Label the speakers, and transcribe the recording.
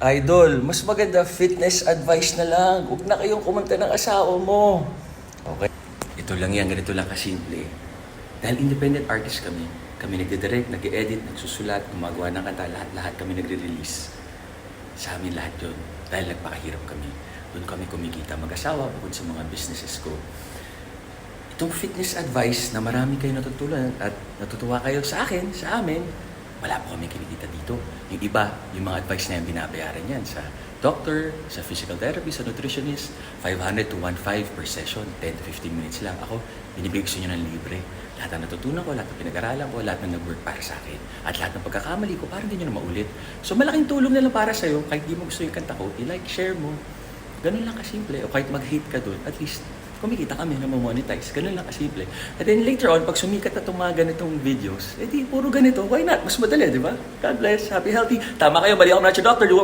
Speaker 1: Idol, mas maganda fitness advice na lang. Huwag na kayong kumanta ng asawa mo. Okay? Ito lang yan, ganito lang kasimple. Dahil independent artist kami, kami nagdidirect, nag-edit, nagsusulat, gumagawa ng kanta, lahat-lahat kami nagre-release. Sa amin lahat yun. Dahil nagpakahirap kami. Doon kami kumikita mag-asawa bukod sa mga businesses ko. Itong fitness advice na marami kayo natutulan at natutuwa kayo sa akin, sa amin, wala po kami kinikita dito. Yung iba, yung mga advice na yan, binabayaran yan sa doctor, sa physical therapist, sa nutritionist, 500 to 1.5 per session, 10 to 15 minutes lang. Ako, binibigay ko sa inyo ng libre. Lahat ng natutunan ko, lahat ng pinag-aralan ko, lahat ng nag-work para sa akin. At lahat ng pagkakamali ko, para hindi nyo na maulit. So malaking tulong na lang para sa'yo, kahit di mo gusto yung kanta ko, i-like, share mo. Ganun lang kasimple. O kahit mag-hate ka doon, at least kumikita kami na monetize Ganun lang kasimple. And then later on, pag sumikat na itong mga ganitong videos, edi puro ganito, why not? Mas madali, di ba? God bless, happy, healthy. Tama kayo, mali ako na doctor, do